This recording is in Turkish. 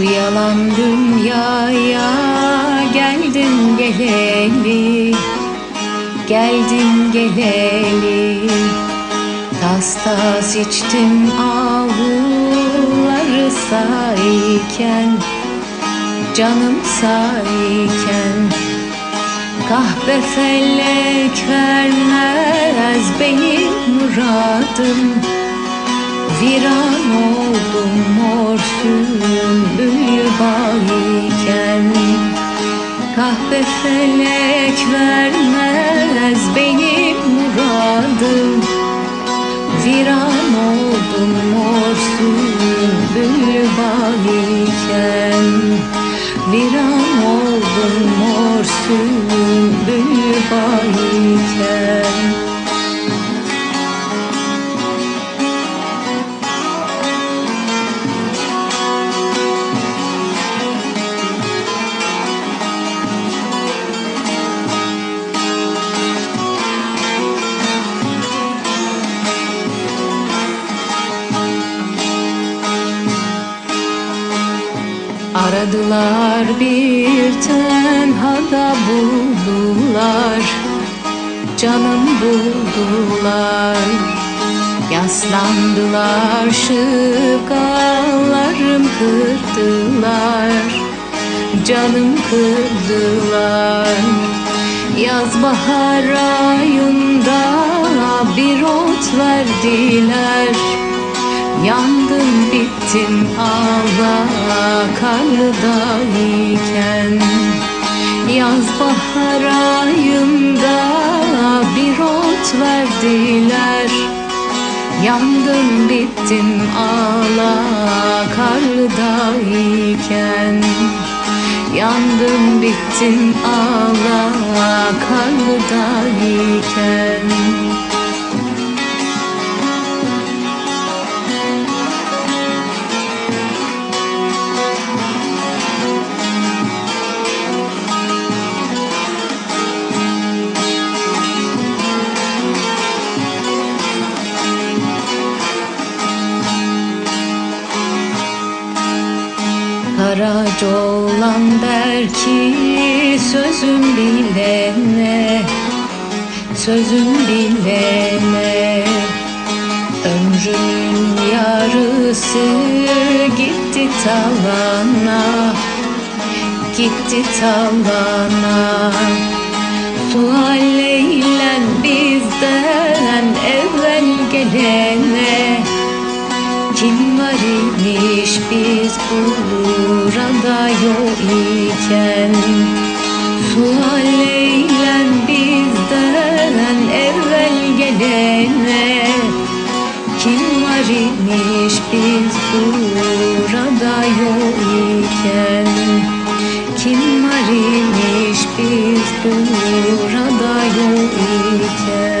yalan dünyaya geldin geleli Geldin geleli. Tas tas içtim avluları sayken Canım sayken. Kahpe felek vermez benim muradım. Viran oldum mor Kahpe felek vermez benim muradım. Viran oldum mor sümbül bağıyken Viran oldum mor sümbül bağıyken Aradılar bir tenhada buldular. Canım buldular. Yaslandılar şıkallarım kırdılar. Canım kırdılar. Yaz bahar ayında bir ot verdiler. Yandım bittim ağla karlıdayken Yaz bahar ayında bir ot verdiler. Yandım bittim ağla karlıdayken Yandım bittim ağla karlıdayken Karaca olan der ki sözüm bilene Sözüm bilene Ömrümün yarısı gitti tavana Gitti tavana. Sualleyle bizden evvel gelene kim var imiş biz burada yok iken Sual eylen bizden evvel gelene. Kim var imiş biz burada yok iken Kim var imiş biz burada yok iken